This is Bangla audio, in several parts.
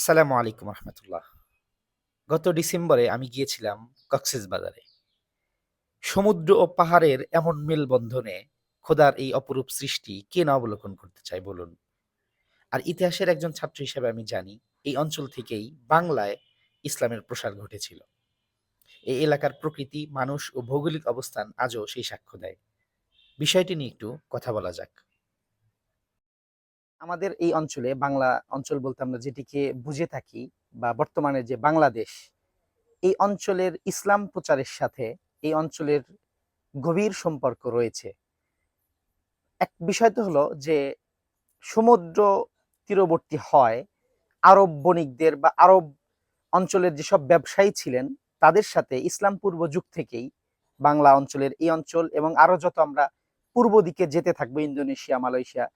আসসালামু আলাইকুম রহমতুল্লাহ। গত ডিসেম্বরে আমি গিয়েছিলাম কক্সেস বাজারে। সমুদ্র ও পাহাড়ের এমন মেলবন্ধনে খোদার এই অপরূপ সৃষ্টি কে না অবলোকন করতে চায় বলুন? আর ইতিহাসের একজন ছাত্র হিসেবে আমি জানি, এই অঞ্চল থেকেই বাংলায় ইসলামের প্রসার ঘটেছিল। এই এলাকার প্রকৃতি, মানুষ ও ভৌগোলিক অবস্থান আজও সেই সাক্ষ্য দেয়। বিষয়টি নিয়ে একটু কথা বলা যাক। আমাদের এই অঞ্চলে, বাংলা অঞ্চল বলতে আমরা যেটিকে বুঝে থাকি বা বর্তমানে যে বাংলাদেশ, এই অঞ্চলের ইসলাম প্রচারের সাথে এই অঞ্চলের গভীর সম্পর্ক রয়েছে। এক বিষয় তো হলো যে, সমুদ্র তীরবর্তী হয়, আরব বণিকদের বা আরব অঞ্চলের যেসব ব্যবসায়ী ছিলেন, তাদের সাথে ইসলাম পূর্ব যুগ থেকেই বাংলা অঞ্চলের এই অঞ্চল এবং আরও যত আমরা পূর্ব দিকে যেতে থাকব, ইন্দোনেশিয়া, মালয়েশিয়া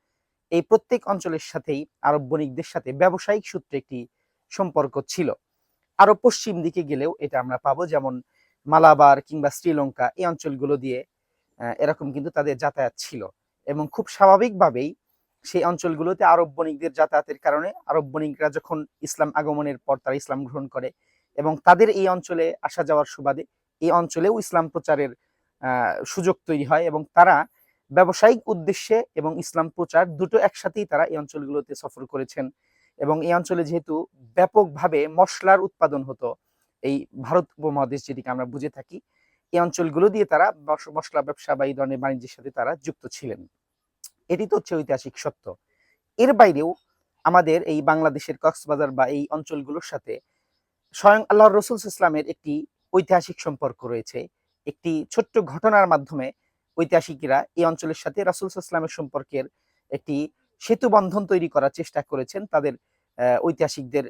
এই প্রত্যেক অঞ্চলের সাথেই আরব বণিকদের সাথে ব্যবসায়িক সূত্রে একটি সম্পর্ক ছিল। আরও পশ্চিম দিকে গেলেও এটা আমরা পাবো, যেমন মালাবার কিংবা শ্রীলঙ্কা, এই অঞ্চলগুলো দিয়ে এরকম কিন্তু তাদের যাতায়াত ছিল। এবং খুব স্বাভাবিকভাবেই সেই অঞ্চলগুলোতে আরব বণিকদের যাতায়াতের কারণে আরব বণিকরা যখন ইসলাম আগমনের পর তারা ইসলাম গ্রহণ করে এবং তাদের এই অঞ্চলে আসা যাওয়ার সুবাদে এই অঞ্চলেও ইসলাম প্রচারের সুযোগ তৈরি হয় এবং তারা ব্যবসায়িক উদ্দেশ্যে এবং ইসলাম প্রচার দুটো একসাথেই তারা এই অঞ্চলগুলোতে সফর করেছেন। এবং এই অঞ্চলে যেহেতু ব্যাপকভাবে মশলার উৎপাদন হতো, এই ভারত উপমহাদেশ যেটিকে আমরা বুঝে থাকি, এই অঞ্চলগুলো দিয়ে তারা মশলা ব্যবসা বা এই ধরনের বাণিজ্যের সাথে তারা যুক্ত ছিলেন। এটি তো হচ্ছে ঐতিহাসিক সত্য। এর বাইরেও আমাদের এই বাংলাদেশের কক্সবাজার বা এই অঞ্চলগুলোর সাথে স্বয়ং আল্লাহ রসুল ইসলামের একটি ঐতিহাসিক সম্পর্ক রয়েছে। একটি ছোট্ট ঘটনার মাধ্যমে ঐতিহাসিকরা এই অঞ্চলের সাথে রাসুল ইসলামের সম্পর্কের একটি সেতু বন্ধন তৈরি করার চেষ্টা করেছেন তাদের ঐতিহাসিকদের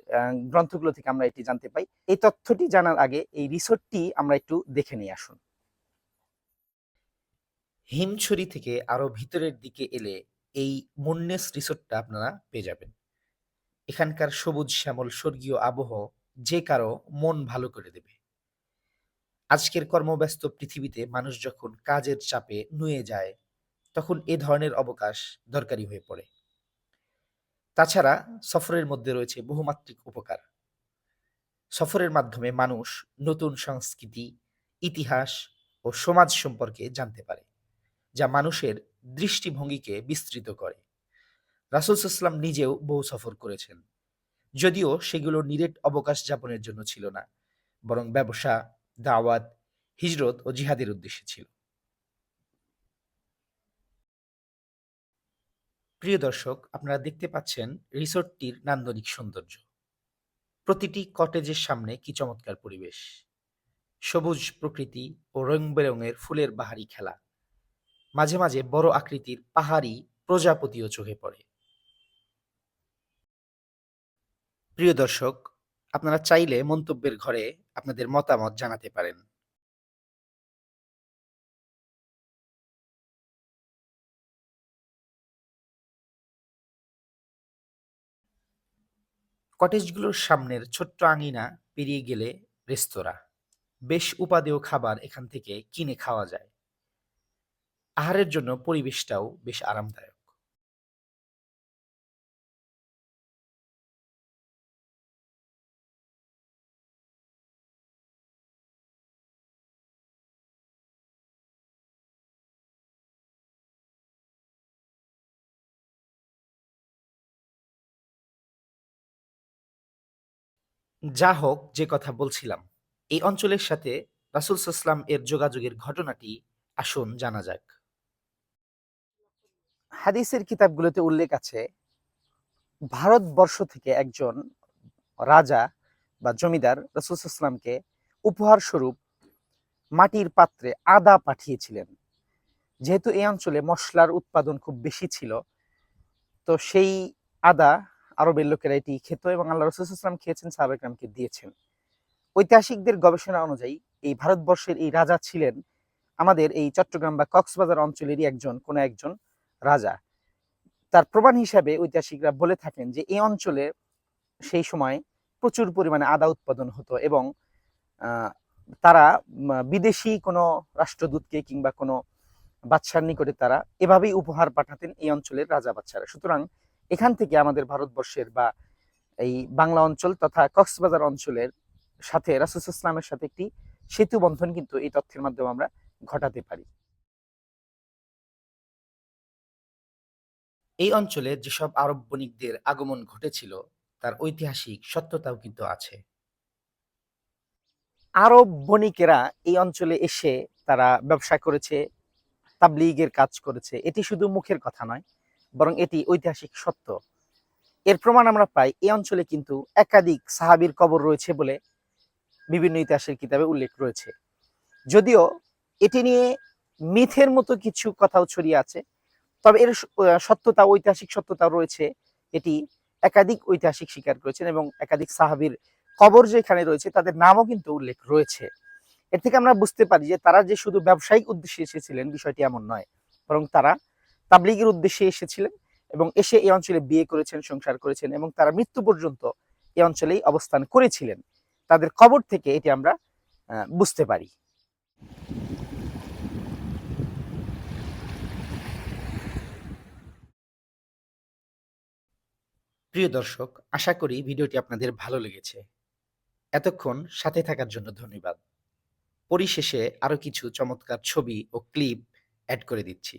গ্রন্থগুলো থেকে আমরা এটি জানতে পাই। এই তথ্যটি জানার আগে এই রিসোর্টটি আমরা একটু দেখে নিয়ে আসুন। হিমছড়ি থেকে আরও ভিতরের দিকে এলে এই মুন্নেস রিসোর্টটা আপনারা পেয়ে যাবেন। এখানকার সবুজ শ্যামল স্বর্গীয় আবহ যে কারও মন ভালো করে দেবে। আজকের কর্মব্যস্ত পৃথিবীতে মানুষ যখন কাজের চাপে নুয়ে যায়, তখন এ ধরনের অবকাশ দরকারি হয়ে পড়ে। তাছাড়া সফরের মধ্যে রয়েছে বহুমাত্রিক উপকার। সফরের মাধ্যমে মানুষ নতুন সংস্কৃতি, ইতিহাস ও সমাজ সম্পর্কে জানতে পারে, যা মানুষের দৃষ্টিভঙ্গিকে বিস্তৃত করে। রাসুল সাল্লাম নিজেও বহু সফর করেছেন। যদিও সেগুলো নিরেট অবকাশ যাপনের জন্য ছিল না, বরং ব্যবসা দাওয়াত, হিজরত ও জিহাদের উদ্দেশ্যে ছিল। প্রিয় দর্শক, আপনারা দেখতে পাচ্ছেন রিসোর্টটির নান্দনিক সৌন্দর্য। প্রতিটি কটেজের সামনে কি চমৎকার পরিবেশ। সবুজ প্রকৃতি ও রং বেরঙের ফুলের বাহারি খেলা। মাঝে মাঝে বড় আকৃতির পাহাড়ি প্রজাপতিও চোখে পড়ে। প্রিয় দর্শক আপনারা চাইলে মন্তব্যের ঘরে আপনাদের মতামত জানাতে পারেন। কটেজগুলোর সামনের ছোট্ট আঙিনা পেরিয়ে গেলে রেস্তোরাঁ। বেশ উপাদেয় খাবার এখান থেকে কিনে খাওয়া যায়। আহারের জন্য পরিবেশটাও বেশ আরামদায়ক। যা হোক, যে কথা বলছিলাম। এই অঞ্চলের সাথে রাসুল সাল্লাম এর যোগাযোগের ঘটনাটি আসুন জানা যাক। হাদিসের কিতাবগুলোতে উল্লেখ আছে, ভারতবর্ষ থেকে একজন রাজা বা জমিদার রসুল সাল্লামকে উপহার স্বরূপ মাটির পাত্রে আদা পাঠিয়েছিলেন। যেহেতু এই অঞ্চলে মশলার উৎপাদন খুব বেশি ছিল, তো সেই আদা আরবের লোকেরা এটি খেত এবং আল্লাহ রসুলাম খেয়েছেন সাহাবাকরামকে দিয়েছেন। ঐতিহাসিকদের গবেষণা অনুযায়ী এই ভারতবর্ষের এই রাজা ছিলেন আমাদের এই চট্টগ্রাম বা কক্সবাজার অঞ্চলেরই একজন, কোন একজন রাজা। তার প্রমাণ হিসাবে ঐতিহাসিকরা বলে থাকেন যে এই অঞ্চলে সেই সময় প্রচুর পরিমাণে আদা উৎপাদন হতো এবং তারা বিদেশি কোনো রাষ্ট্রদূতকে কিংবা কোনো বাদশার নিকটে তারা এভাবেই উপহার পাঠাতেন এই অঞ্চলের রাজা বাচ্চারা সুতরাং এখান থেকে আমাদের ভারতবর্ষের বা এই বাংলা অঞ্চল তথা কক্সবাজার অঞ্চলের সাথে রাসুস ইসলামের সাথে একটি সেতু বন্ধন কিন্তু এই তথ্যের মাধ্যমে আমরা ঘটাতে পারি। এই অঞ্চলে যেসব আরব বণিকদের আগমন ঘটেছিল, তার ঐতিহাসিক সত্যতাও কিন্তু আছে। আরব বণিকেরা এই অঞ্চলে এসে তারা ব্যবসা করেছে, তাবলিগের কাজ করেছে। এটি শুধু মুখের কথা নয় বরং এটি ঐতিহাসিক সত্য। এর প্রমাণ আমরা পাই, এই অঞ্চলে কিন্তু একাধিক সাহাবীর কবর রয়েছে বলে বিভিন্ন ইতিহাসের কিতাবে উল্লেখ রয়েছে। যদিও এটি নিয়ে মিথের মতো কিছু কথাও ছড়িয়ে আছে, তবে এর সত্যতা, ঐতিহাসিক সত্যতা রয়েছে। এটি একাধিক ঐতিহাসিক স্বীকার করেছেন এবং একাধিক সাহাবীর কবর যেখানে রয়েছে তাদের নামও কিন্তু উল্লেখ রয়েছে। এর থেকে আমরা বুঝতে পারি যে তারা যে শুধু ব্যবসায়িক উদ্দেশ্যে এসেছিলেন, বিষয়টি এমন নয়, বরং তারা তাবলিগের উদ্দেশ্যে এসেছিলেন এবং এসে এই অঞ্চলে বিয়ে করেছেন, সংসার করেছেন এবং তারা মৃত্যু পর্যন্ত এই অঞ্চলেই অবস্থান করেছিলেন। তাদের কবর থেকে এটি আমরা বুঝতে পারি। প্রিয় দর্শক, আশা করি ভিডিওটি আপনাদের ভালো লেগেছে। এতক্ষণ সাথে থাকার জন্য ধন্যবাদ। পরিশেষে আরও কিছু চমৎকার ছবি ও ক্লিপ অ্যাড করে দিচ্ছি।